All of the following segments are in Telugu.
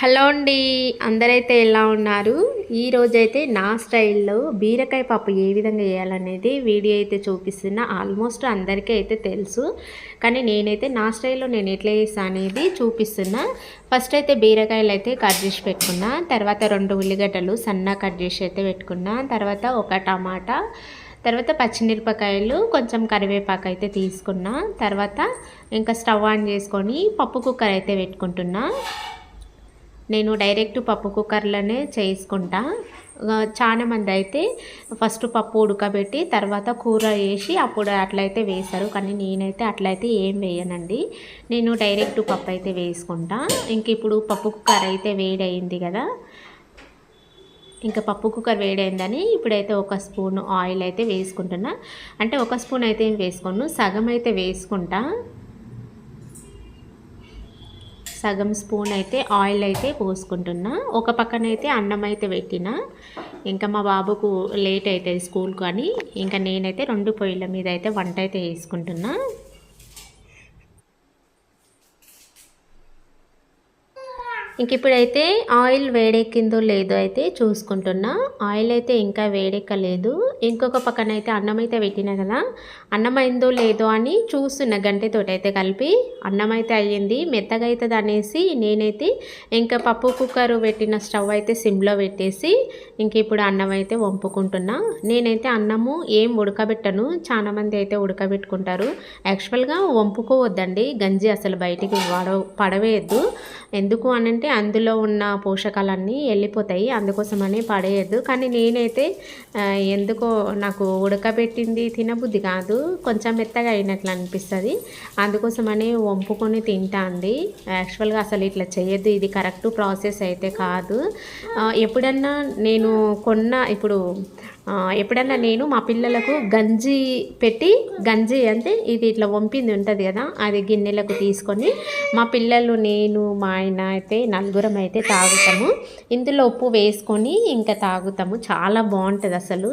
హలో అండి. అందరైతే ఎలా ఉన్నారు? ఈరోజైతే నా స్టైల్లో బీరకాయ పప్పు ఏ విధంగా వేయాలనేది వీడియో అయితే చూపిస్తున్నా ఆల్మోస్ట్ అందరికీ అయితే తెలుసు. కానీ నేనైతే నా స్టైల్లో నేను ఎట్లా చేస్తా అనేది చూపిస్తున్నా. ఫస్ట్ అయితే బీరకాయలు అయితే కట్ చేసి పెట్టుకున్నా. తర్వాత రెండు ఉల్లిగడ్డలు సన్న కట్ చేసి అయితే పెట్టుకున్నా. తర్వాత ఒక టమాటా తర్వాత పచ్చిమిరపకాయలు కొంచెం కరివేపాకు అయితే తీసుకున్నా. తర్వాత ఇంకా స్టవ్ ఆన్ చేసుకొని పప్పు కుక్కర్ అయితే పెట్టుకుంటున్నా. నేను డైరెక్ట్ పప్పు కుక్కర్లోనే చేసుకుంటా. చాలా మంది అయితే ఫస్ట్ పప్పు ఉడకబెట్టి తర్వాత కూర వేసి అప్పుడు అట్లయితే వేస్తారు. కానీ నేనైతే అట్లయితే ఏం వేయనండి. నేను డైరెక్ట్ పప్పు అయితే వేసుకుంటా. ఇంక ఇప్పుడు పప్పు కుక్కర్ అయితే వేడయింది కదా. ఇంకా పప్పు కుక్కర్ వేడైందని ఇప్పుడైతే ఒక స్పూన్ ఆయిల్ అయితే వేసుకుంటున్నా. అంటే ఒక స్పూన్ అయితే ఏం వేసుకోను. సగం అయితే వేసుకుంటా. సగం స్పూన్ అయితే ఆయిల్ అయితే పోసుకుంటున్నా. ఒక పక్కన అయితే అన్నం అయితే పెట్టిన. ఇంకా మా బాబుకు లేట్ అవుతుంది స్కూల్ అని ఇంకా నేనైతే రెండు పొయ్యిల మీద అయితే వంట అయితే వేసుకుంటున్నా. ఇంక ఇప్పుడైతే ఆయిల్ వేడెక్కిందో లేదో అయితే చూసుకుంటున్నా. ఆయిల్ అయితే ఇంకా వేడెక్కలేదు. ఇంకొక పక్కన అయితే అన్నం అయితే పెట్టినా కదా. అన్నం అయిందో లేదో అని చూస్తున్నా గంటెతోటి అయితే కలిపి. అన్నం అయితే అయ్యింది. మెత్తగా అవుతుంది అనేసి నేనైతే ఇంకా పప్పు కుక్కర్ పెట్టిన స్టవ్ అయితే సిమ్లో పెట్టేసి ఇంక ఇప్పుడు అన్నం అయితే వంపుకుంటున్నా. నేనైతే అన్నము ఏం ఉడకబెట్టను. చాలా మంది అయితే ఉడకబెట్టుకుంటారు. యాక్చువల్గా వంపుకోవద్దండి. గంజి అసలు బయటికి పడవేయద్దు. ఎందుకు అనంటే అందులో ఉన్న పోషకాలన్నీ వెళ్ళిపోతాయి అందుకోసమని పడేయద్దు. కానీ నేనైతే ఎందుకో నాకు ఉడకబెట్టింది తినబుద్ధి కాదు కొంచెం మెత్తగా అయినట్లు అనిపిస్తుంది. అందుకోసమని వంపుకొని తింటా అండి. యాక్చువల్గా అసలు ఇట్లా చేయొద్దు ఇది కరెక్ట్ ప్రాసెస్ అయితే కాదు. ఎప్పుడన్నా నేను కొన్న ఇప్పుడు ఎప్పుడన్నా నేను మా పిల్లలకు గంజి పెట్టి గంజి అంటే ఇది ఇట్లా వంపింది ఉంటుంది కదా అది గిన్నెలకు తీసుకొని మా పిల్లలు నేను మా ఆయన అయితే నలుగురం అయితే తాగుతాము. ఇందులో ఉప్పు వేసుకొని ఇంకా తాగుతాము. చాలా బాగుంటుంది అసలు.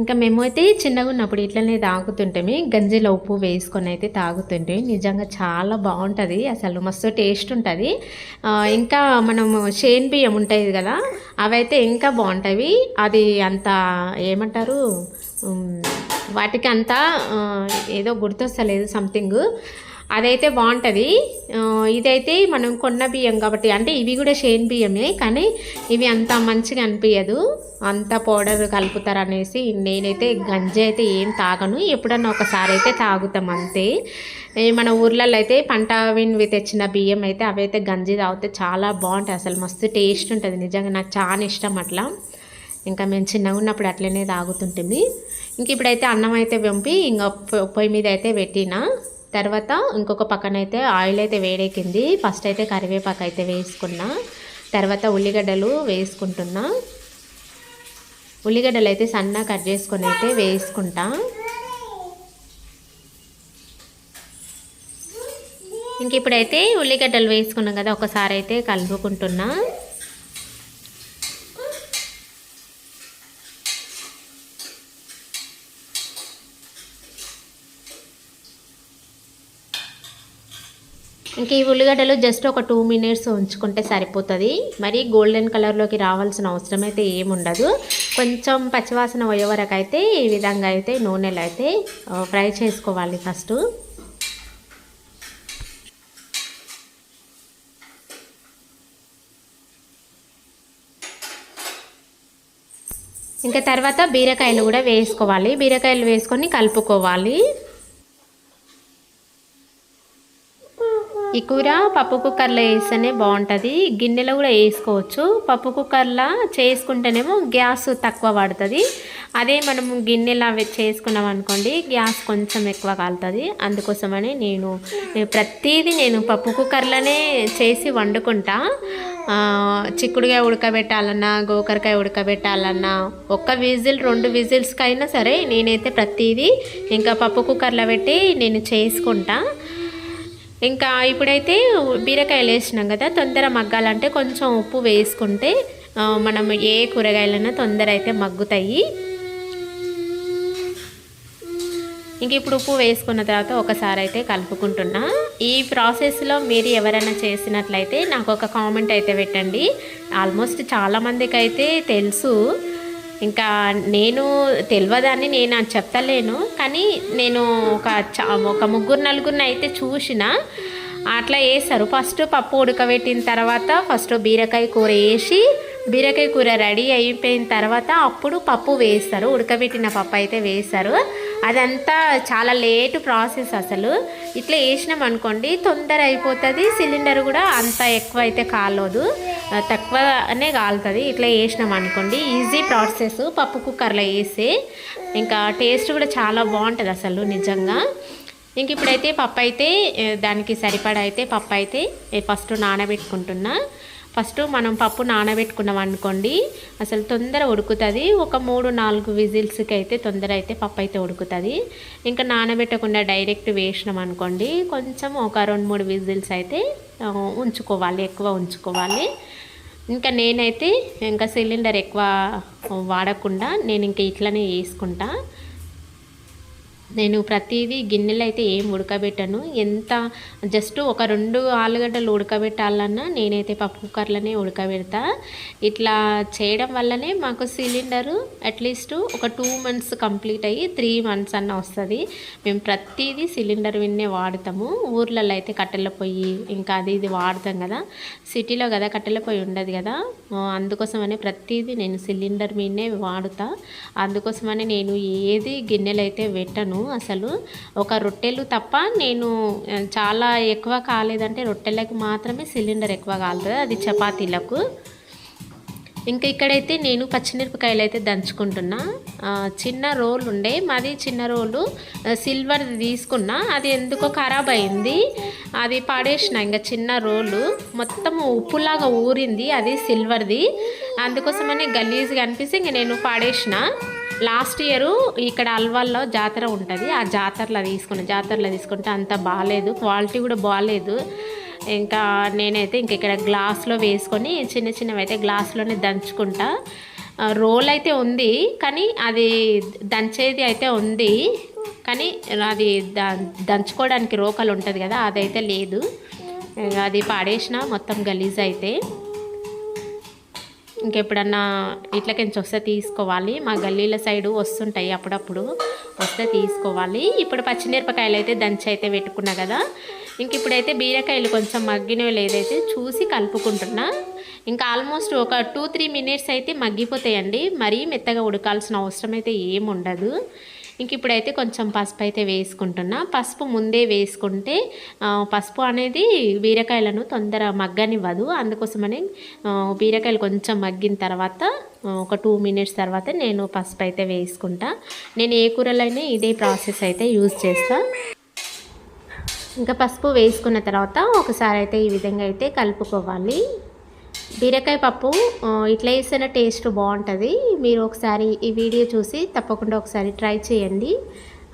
ఇంకా మేమైతే చిన్నగా ఉన్నప్పుడు ఇట్లనే తాగుతుంటేమి గంజిలో ఉప్పు వేసుకొని అయితే తాగుతుంటే నిజంగా చాలా బాగుంటుంది. అసలు మస్తు టేస్ట్ ఉంటుంది. ఇంకా మనము షేన్ బియ్యం ఉంటుంది కదా అవైతే ఇంకా బాగుంటాయి అది అంత ఏమంటారు? వాటికి అంతా ఏదో గుర్తొస్తలేదు సంథింగ్. అదైతే బాగుంటుంది. ఇదైతే మనం కొన్న బియ్యం కాబట్టి అంటే ఇవి కూడా షేన్ బియ్యమే కానీ ఇవి అంత మంచిగా అనిపించదు అంత పౌడర్ కలుపుతారు అనేసి నేనైతే గంజి అయితే ఏం తాగను. ఎప్పుడన్నా ఒకసారి అయితే తాగుతాం అంతే. మన ఊర్లలో అయితే పంట విన్వి తెచ్చిన బియ్యం అయితే అవైతే గంజి తాగితే చాలా బాగుంటాయి. అసలు మస్తు టేస్ట్ ఉంటుంది. నిజంగా నాకు చాలా ఇష్టం అట్లా. ఇంకా మేము చిన్నగా ఉన్నప్పుడు అట్లనే తాగుతుంటుంది ఇంక ఇప్పుడైతే అన్నం అయితే పంపి ఇంకా పొయ్యి మీద అయితే పెట్టిన. తర్వాత ఇంకొక పక్కన అయితే ఆయిల్ అయితే వేడెక్కింది. ఫస్ట్ అయితే కరివేపాకు అయితే వేసుకున్నా. తర్వాత ఉల్లిగడ్డలు వేసుకుంటున్నా. ఉల్లిగడ్డలు అయితే సన్న కట్ చేసుకొని అయితే వేసుకుంటా. ఇంక ఇప్పుడైతే ఉల్లిగడ్డలు వేసుకున్నాం కదా ఒకసారి అయితే కలుపుకుంటున్నా. ఇంక ఈ ఉల్లిగడ్డలు జస్ట్ ఒక టూ మినిట్స్ ఉంచుకుంటే సరిపోతుంది. మరి గోల్డెన్ కలర్లోకి రావాల్సిన అవసరం అయితే ఏముండదు కొంచెం పచ్చివాసన పోయే వరకు అయితే ఈ విధంగా అయితే నూనెలు అయితే ఫ్రై చేసుకోవాలి ఫస్ట్. ఇంకా తర్వాత బీరకాయలు కూడా వేసుకోవాలి. బీరకాయలు వేసుకొని కలుపుకోవాలి. ఈ కూర పప్పు కుక్కర్లో వేస్తేనే బాగుంటుంది. గిన్నెలో కూడా వేసుకోవచ్చు. పప్పు కుక్కర్లో చేసుకుంటేనేమో గ్యాస్ తక్కువ పడుతుంది. అదే మనం గిన్నెలో అవి చేసుకున్నాం అనుకోండి గ్యాస్ కొంచెం ఎక్కువ కాలుతుంది. అందుకోసమని నేను ప్రతిదీ నేను పప్పు కుక్కర్లోనే చేసి వండుకుంటా. చిక్కుడుగా చిక్కుడుకాయ ఉడకబెట్టాలన్నా గోకరకాయ ఉడకబెట్టాలన్నా ఒక్క విజిల్ రెండు విజిల్స్కైనా సరే నేనైతే ప్రతిదీ ఇంకా పప్పు కుక్కర్లో పెట్టి నేను చేసుకుంటా. ఇంకా ఇప్పుడైతే బీరకాయలు వేసినాం కదా తొందర మగ్గాలంటే కొంచెం ఉప్పు వేసుకుంటే మనం ఏ కూరగాయలైనా తొందర అయితే మగ్గుతాయి. ఇంక ఇప్పుడు ఉప్పు వేసుకున్న తర్వాత ఒకసారి అయితే కలుపుకుంటున్నా. ఈ ప్రాసెస్లో మీరు ఎవరైనా చేసినట్లయితే నాకు ఒక కామెంట్ అయితే పెట్టండి. ఆల్మోస్ట్ చాలామందికి అయితే తెలుసు. ఇంకా నేను తెలియదని నేను అది చెప్తలేను కానీ నేను ఒక చా ఒక ముగ్గురు నలుగురిని అయితే చూసిన. అట్లా వేస్తారు ఫస్ట్ పప్పు ఉడకబెట్టిన తర్వాత ఫస్ట్ బీరకాయ కూర వేసి బీరకాయ కూర రెడీ అయిపోయిన తర్వాత అప్పుడు పప్పు వేస్తారు. ఉడకబెట్టిన పప్పు అయితే వేస్తారు. అదంతా చాలా లేట్ ప్రాసెస్ అసలు. ఇట్లా వేసినాం అనుకోండి తొందర అయిపోతుంది. సిలిండర్ కూడా అంత ఎక్కువ అయితే కాలదు. తక్కువనే కాలుతుంది. ఇట్లా వేసినాం అనుకోండి ఈజీ ప్రాసెస్ పప్పు కుక్కర్లో వేసి. ఇంకా టేస్ట్ కూడా చాలా బాగుంటుంది అసలు నిజంగా. ఇంక ఇప్పుడైతే పప్పు అయితే దానికి సరిపడా అయితే పప్పు అయితే ఫస్ట్ నానబెట్టుకుంటున్నా. ఫస్ట్ మనం పప్పు నానబెట్టుకున్నాం అనుకోండి అసలు తొందర ఉడుకుతుంది. ఒక మూడు నాలుగు విజిల్స్కి అయితే తొందర అయితే పప్పు అయితే ఉడుకుతుంది. ఇంకా నానబెట్టకుండా డైరెక్ట్ వేసినాం అనుకోండి కొంచెం ఒక రెండు మూడు విజిల్స్ అయితే ఉంచుకోవాలి ఎక్కువ ఉంచుకోవాలి. ఇంకా నేనైతే ఇంకా సిలిండర్ ఎక్కువ వాడకుండా నేను ఇంకా ఇట్లనే వేసుకుంటా. నేను ప్రతిదీ గిన్నెలు అయితే ఏం ఉడకబెట్టను. ఎంత జస్ట్ ఒక రెండు ఆలుగడ్డలు ఉడకబెట్టాలన్నా నేనైతే పప్పు కుక్కర్లోనే ఉడకబెడతా. ఇట్లా చేయడం వల్లనే మాకు సిలిండరు అట్లీస్ట్ ఒక టూ మంత్స్ కంప్లీట్ అయ్యి త్రీ మంత్స్ అన్న వస్తుంది. మేము ప్రతిదీ సిలిండర్ విన్నే వాడతాము. ఊర్లలో అయితే కట్టెల పొయ్యి ఇంకా అది ఇది వాడతాం కదా. సిటీలో కదా కట్టెల పొయ్యి ఉండదు కదా. అందుకోసమనే ప్రతిదీ నేను సిలిండర్ మీదనే వాడుతా. అందుకోసమనే నేను ఏది గిన్నెలు అయితే పెట్టను. అసలు ఒక రొట్టెలు తప్ప నేను చాలా ఎక్కువ కాలేదంటే రొట్టెలకు మాత్రమే సిలిండర్ ఎక్కువ కాలుతుంది అది చపాతీలకు. ఇంకా ఇక్కడైతే నేను పచ్చిమిరపకాయలు అయితే దంచుకుంటున్నా చిన్న రోల్ ఉండే మాది చిన్న రోలు సిల్వర్ తీసుకున్నా. అది ఎందుకో ఖరాబ్ అయింది. అది పాడేసిన ఇంకా చిన్న రోలు. మొత్తం ఉప్పులాగా ఊరింది అది సిల్వర్ది. అందుకోసమని గలీజ్గా అనిపిస్తే ఇంక నేను పాడేసినా. లాస్ట్ ఇయర్ ఇక్కడ అల్వాల్లో జాతర ఉంటుంది. ఆ జాతరలో తీసుకుని జాతరలో తీసుకుంటే అంత బాగాలేదు క్వాలిటీ కూడా బాగాలేదు ఇంకా నేనైతే ఇంక ఇక్కడ గ్లాస్లో వేసుకొని చిన్న చిన్నవి అయితే గ్లాస్లోనే దంచుకుంటా. రోల్ అయితే ఉంది కానీ అది దంచేది అయితే ఉంది. కానీ అది ద- దంచుకోవడానికి రోకలు ఉంటుంది కదా అదైతే లేదు. అది పాడేసిన మొత్తం గలీజ్ అయితే ఇంకెప్పుడన్నా ఇట్లకెంచి వస్తే తీసుకోవాలి. మా గల్లీల సైడు వస్తుంటాయి అప్పుడప్పుడు. వస్తే తీసుకోవాలి. ఇప్పుడు పచ్చిమిరపకాయలు అయితే దంచి అయితే పెట్టుకున్నా కదా. ఇంక ఇప్పుడైతే బీరకాయలు కొంచెం మగ్గినవి లేదైతే చూసి కలుపుకుంటున్నా. ఇంకా ఆల్మోస్ట్ ఒక టూ త్రీ మినిట్స్ అయితే మగ్గిపోతాయండి. మరీ మెత్తగా ఉడకాల్సిన అవసరం అయితే ఏముండదు. ఉండదు ఇంక ఇప్పుడైతే కొంచెం పసుపు అయితే వేసుకుంటున్నా. పసుపు ముందే వేసుకుంటే పసుపు అనేది బీరకాయలను తొందర మగ్గనివ్వదు. అందుకోసమని బీరకాయలు కొంచెం మగ్గిన తర్వాత ఒక టూ మినిట్స్ తర్వాత నేను పసుపు అయితే వేసుకుంటా. నేను ఏ కూరలైనా ఇదే ప్రాసెస్ అయితే యూజ్ చేస్తాను ఇంకా పసుపు వేసుకున్న తర్వాత ఒకసారి అయితే ఈ విధంగా అయితే కలుపుకోవాలి. బీరకాయ పప్పు ఇట్లా వేసిన టేస్ట్ బాగుంటుంది. మీరు ఒకసారి ఈ వీడియో చూసి తప్పకుండా ఒకసారి ట్రై చేయండి.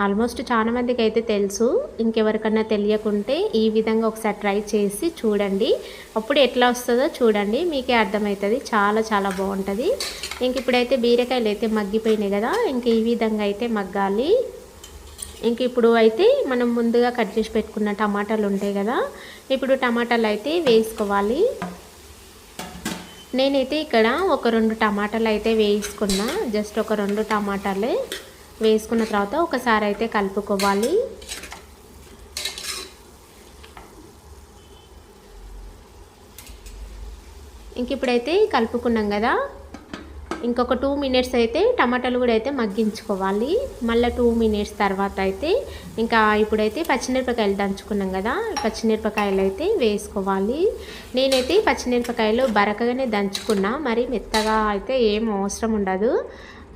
ఆల్మోస్ట్ చాలా మందికి అయితే తెలుసు. ఇంకెవరికన్నా తెలియకుంటే ఈ విధంగా ఒకసారి ట్రై చేసి చూడండి. అప్పుడు ఎట్లా వస్తుందో చూడండి. మీకే అర్థమవుతుంది. చాలా చాలా బాగుంటుంది. ఇంక ఇప్పుడైతే బీరకాయలు అయితే మగ్గిపోయినాయి కదా ఇంక ఈ విధంగా అయితే మగ్గాలి. ఇంక ఇప్పుడు అయితే మనం ముందుగా కట్ చేసి పెట్టుకున్న టమాటాలు ఉంటాయి కదా ఇప్పుడు టమాటాలు అయితే వేసుకోవాలి. నేనైతే ఇక్కడ ఒక రెండు టమాటాలు అయితే వేసుకున్నా జస్ట్ ఒక రెండు టమాటాలే వేసుకున్న తర్వాత ఒకసారి అయితే కలుపుకోవాలి. ఇంక ఇప్పుడైతే కలుపుకున్నాం కదా. ఇంకొక టూ మినిట్స్ అయితే టమాటాలు కూడా అయితే మగ్గించుకోవాలి. మళ్ళీ టూ మినిట్స్ తర్వాత అయితే ఇంకా ఇప్పుడైతే పచ్చిమిరపకాయలు దంచుకున్నాం కదా పచ్చిమిరపకాయలు అయితే వేసుకోవాలి. నేనైతే పచ్చిమిరపకాయలు బరకగానే దంచుకున్నా మరి మెత్తగా అయితే ఏం అవసరం ఉండదు.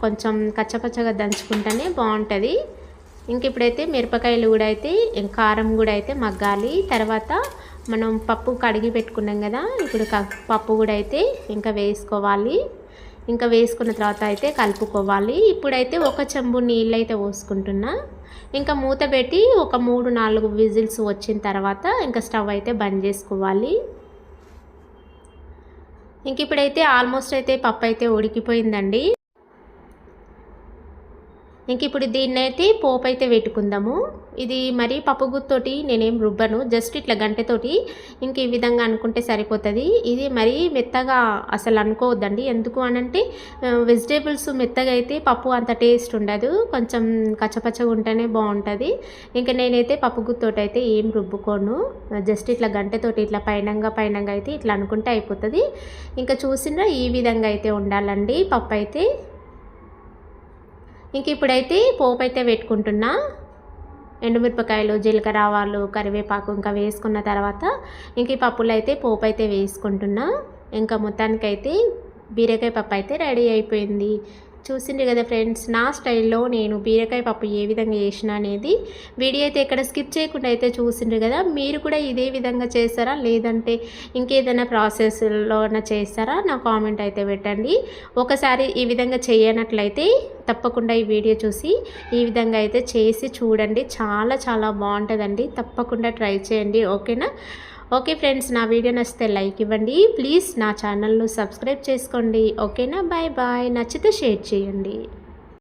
కొంచెం కచ్చపచ్చగా దంచుకుంటేనే బాగుంటుంది. ఇంక ఇప్పుడైతే మిరపకాయలు కూడా అయితే కారం కూడా అయితే మగ్గాలి. తర్వాత మనం పప్పు కడిగి పెట్టుకున్నాం కదా ఇప్పుడు క- పప్పు కూడా అయితే ఇంకా వేసుకోవాలి. ఇంకా వేసుకున్న తర్వాత అయితే కలుపుకోవాలి. ఇప్పుడైతే ఒక చెంబు నీళ్ళు అయితే పోసుకుంటున్నా. ఇంకా మూత పెట్టి ఒక మూడు నాలుగు విజిల్స్ వచ్చిన తర్వాత ఇంకా స్టవ్ అయితే బంద్ చేసుకోవాలి. ఇంక ఇప్పుడైతే ఆల్మోస్ట్ అయితే పప్పు అయితే ఉడికిపోయిందండి. ఇంక ఇప్పుడు దీన్ని అయితే పోపు అయితే పెట్టుకుందాము ఇది మరీ పప్పు గుత్తోటి నేనేం రుబ్బను జస్ట్ ఇట్లా గంటతోటి. ఇంక ఈ విధంగా అనుకుంటే సరిపోతుంది. ఇది మరీ మెత్తగా అసలు అనుకోవద్దండి. ఎందుకు అనంటే వెజిటేబుల్స్ మెత్తగా అయితే పప్పు అంత టేస్ట్ ఉండదు. కొంచెం కచ్చపచ్చగా ఉంటేనే బాగుంటుంది. ఇంకా నేనైతే పప్పు గుత్తోటి అయితే ఏం రుబ్బుకోను. జస్ట్ ఇట్లా గంటతోటి ఇట్లా పైనంగా పైనంగా అయితే ఇట్లా అనుకుంటే అయిపోతుంది. ఇంకా చూసినా ఈ విధంగా అయితే ఉండాలండి పప్పు అయితే ఇంక ఇప్పుడైతే పోపు అయితే పెట్టుకుంటున్నా. ఎండుమిరపకాయలు జీలకర్ర ఆవాలు కరివేపాకు ఇంకా వేసుకున్న తర్వాత ఇంక ఈ పప్పులు అయితే పోపు అయితే వేసుకుంటున్నా. ఇంకా మొత్తానికైతే బీరకాయ పప్పు అయితే రెడీ అయిపోయింది. చూసిండ్రు కదా ఫ్రెండ్స్ నా స్టైల్లో నేను బీరకాయ పప్పు ఏ విధంగా చేసిన అనేది వీడియో అయితే ఎక్కడ స్కిప్ చేయకుండా అయితే చూసిండ్రు కదా మీరు కూడా ఇదే విధంగా చేస్తారా? లేదంటే ఇంకేదైనా ప్రాసెస్లో చేస్తారా? నా కామెంట్ అయితే పెట్టండి. ఒకసారి ఈ విధంగా చేయనట్లయితే తప్పకుండా ఈ వీడియో చూసి ఈ విధంగా అయితే చేసి చూడండి. చాలా చాలా బాగుంటుందండి. తప్పకుండా ట్రై చేయండి. ఓకేనా? ఓకే ఫ్రెండ్స్ నా వీడియో నచ్చితే లైక్ ఇవ్వండి. ప్లీజ్ నా ఛానల్ను సబ్స్క్రైబ్ చేసుకోండి. ఓకేనా? Bye bye. నచ్చితే షేర్ చేయండి.